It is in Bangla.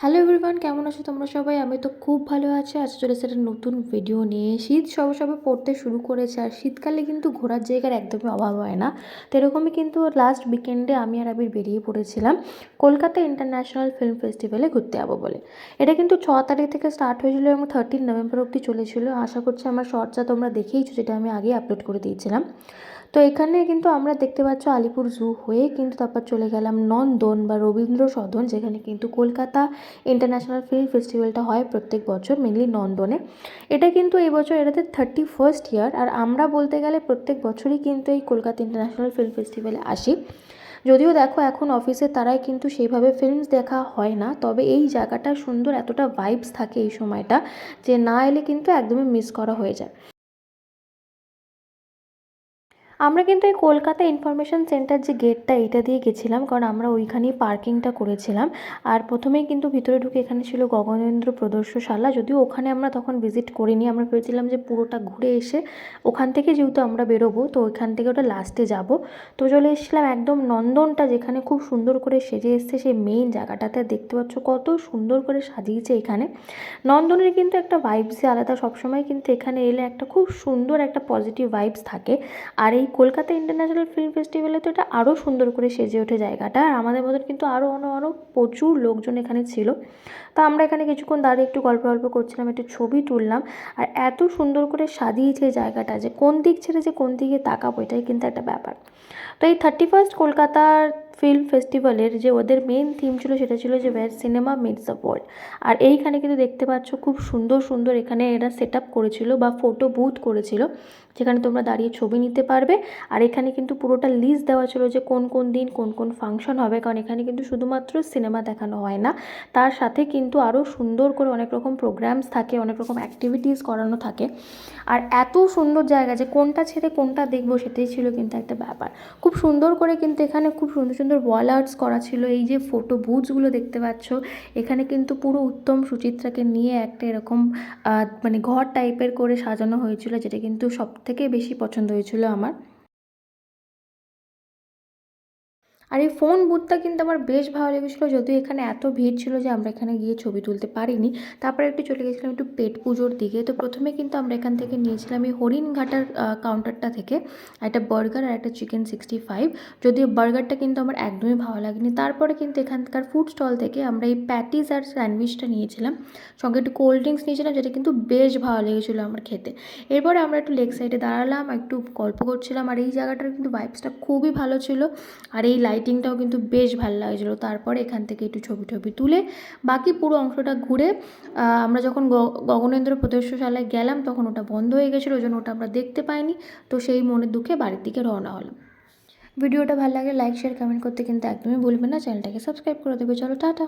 হ্যালো এভরিওয়ান কেমন আছো তোমরা সবাই? আমি তো খুব ভালো আছি। আজ চলে একটা নতুন ভিডিও নিয়ে। শীত সবে সবে পড়তে শুরু করেছে, আর শীতকালে কিন্তু ঘোরার জায়গার একদমই অভাব হয় না। তো এরকমই কিন্তু লাস্ট উইকেন্ডে আমি আর আবির বেরিয়ে পড়েছিলাম কলকাতা ইন্টারন্যাশনাল ফিল্ম ফেস্টিভ্যালে ঘুরতে যাব বলে। এটা কিন্তু ছ তারিখ থেকে স্টার্ট হয়েছিল এবং থার্টিন নভেম্বর অবধি চলেছিল। আশা করছি আমার শর্টসটা তোমরা দেখেইছো, যেটা আমি আগে আপলোড করে দিয়েছিলাম। তো এখানে কিন্তু আমরা দেখতে পাচ্ছ আলিপুর জু হয়ে কিন্তু তারপর চলে গেলাম নন্দন বা রবীন্দ্র সদন, যেখানে কিন্তু কলকাতা ইন্টারন্যাশনাল ফিল্ম ফেস্টিভ্যালটা হয় প্রত্যেক বছর মেনলি নন্দনে। এটা কিন্তু এই বছর, এটাতে থার্টি ফার্স্ট ইয়ার আর আমরা বলতে গেলে প্রত্যেক বছরই কিন্তু এই কলকাতা ইন্টারন্যাশনাল ফিল্ম ফেস্টিভ্যালে আসি। যদিও দেখো এখন অফিসে তারাই কিন্তু সেইভাবে ফিল্মস দেখা হয় না, তবে এই জায়গাটা সুন্দর, এতটা ভাইবস থাকে এই সময়টা যে না এলে কিন্তু একদমই মিস করা হয়ে যায়। আমরা কিন্তু এই কলকাতা ইনফরমেশন সেন্টার যে গেটটা এটা দিয়ে গেছিলাম, কারণ আমরা ওইখানেই পার্কিংটা করেছিলাম। আর প্রথমেই কিন্তু ভিতরে ঢুকে এখানে ছিল গগনেন্দ্র প্রদর্শনশালা যদিও ওখানে আমরা তখন ভিজিট করিনি, আমরা ভেবেছিলাম যে পুরোটা ঘুরে এসে ওখান থেকে যেহেতু আমরা বেরোবো, তো ওইখান থেকে ওটা লাস্টে যাব। তো চলে এসেছিলাম একদম নন্দনটা, যেখানে খুব সুন্দর করে সেজে এসছে সেই মেইন জায়গাটাতে। দেখতে পাচ্ছ কত সুন্দর করে সাজিয়েছে এখানে। নন্দনের কিন্তু একটা ভাইবসই আলাদা। সবসময় কিন্তু এখানে এলে একটা খুব সুন্দর একটা পজিটিভ ভাইবস থাকে। আর এই কলকাতা ইন্টারন্যাশনাল ফিল্ম ফেস্টিভ্যালে তো এটা আরও সুন্দর করে সেজে ওঠে জায়গাটা। আর আমাদের মতন কিন্তু আরও অন্য আরও প্রচুর লোকজন এখানে ছিল। তা আমরা এখানে কিছুক্ষণ দাঁড়িয়ে একটু গল্প গল্প করছিলাম, একটু ছবি তুললাম। আর এত সুন্দর করে সাজিয়েছে জায়গাটা যে কোন দিক ছেড়ে যে কোন দিকে তাকাবো এটাই কিন্তু একটা ব্যাপার। তো এই থার্টি ফার্স্ট কলকাতার ফিল্ম ফেস্টিভ্যালের যে ওদের মেন থিম ছিল সেটা ছিল যে war cinema meets the world আর এইখানে কিন্তু দেখতে পাচ্ছ খুব সুন্দর সুন্দর এখানে এরা সেট আপ করেছিল বা ফটো বুথ করেছিল, যেখানে তোমরা দাঁড়িয়ে ছবি নিতে পারবে। আর এখানে কিন্তু পুরোটা লিস্ট দেওয়া ছিল যে কোন কোন দিন কোন কোন ফাংশন হবে, কারণ এখানে কিন্তু শুধুমাত্র সিনেমা দেখানো হয় না। তার সাথে কিন্তু আরও সুন্দর করে অনেক রকম প্রোগ্রামস থাকে, অনেক রকম অ্যাক্টিভিটিস করানো থাকে। আর এত সুন্দর জায়গা যে কোনটা ছেড়ে কোনটা দেখব সেটাই ছিল কিন্তু একটা ব্যাপার। খুব সুন্দর করে কিন্তু এখানে খুব সুন্দর সুন্দর ওয়াল আর্টস করা ছিল। এই যে ফটো বুথসগুলো দেখতে পাচ্ছ, এখানে কিন্তু পুরো উত্তম সুচিত্রাকে নিয়ে একটা এরকম মানে ঘর টাইপের করে সাজানো হয়েছিল, যেটা কিন্তু সব থেকে বেশি পছন্দ হয়েছিল আমার। আর এই ফোন বুথটা কিন্তু আমার বেশ ভালো লেগেছিলো। যদিও এখানে এত ভিড় ছিল যে আমরা এখানে গিয়ে ছবি তুলতে পারিনি, তারপরে একটু চলে গেছিলাম একটু পেট পুজোর দিকে। তো প্রথমে কিন্তু আমরা এখান থেকে নিয়েছিলাম এই হরিণঘাটার কাউন্টারটা থেকে একটা বার্গার আর একটা চিকেন সিক্সটি ফাইভ যদিও বার্গারটা কিন্তু আমার একদমই ভালো লাগেনি। তারপরে কিন্তু এখানকার ফুড স্টল থেকে আমরা এই প্যাটিস আর স্যান্ডউইচটা নিয়েছিলাম। সঙ্গে একটু কোল্ড ড্রিঙ্কস নিয়েছিলাম, যেটা কিন্তু বেশ ভালো লেগেছিলো আমার খেতে। এরপরে আমরা একটু লেগ সাইডে দাঁড়ালাম, একটু গল্প করছিলাম, আর এই জায়গাটার কিন্তু ভাইবসটা খুবই ভালো ছিল। আর এই লাইটিংটাও কিন্তু বেশ ভালো লাগছিল। তারপরে এখান থেকে একটু ছবি টবি তুলে বাকি পুরো অংশটা ঘুরে আমরা যখন গগনেন্দ্র প্রদর্শনশালায় গেলাম তখন ওটা বন্ধ হয়ে গেছিল, ওই জন্য ওটা আমরা দেখতে পাইনি। তো সেই মনের দুঃখে বাড়ির দিকে রওনা হলাম। ভিডিওটা ভালো লাগে লাইক শেয়ার কমেন্ট করতে কিন্তু একদমই ভুলবেন না। চ্যানেলটাকে সাবস্ক্রাইব করে দেবে। চলো, টাটা।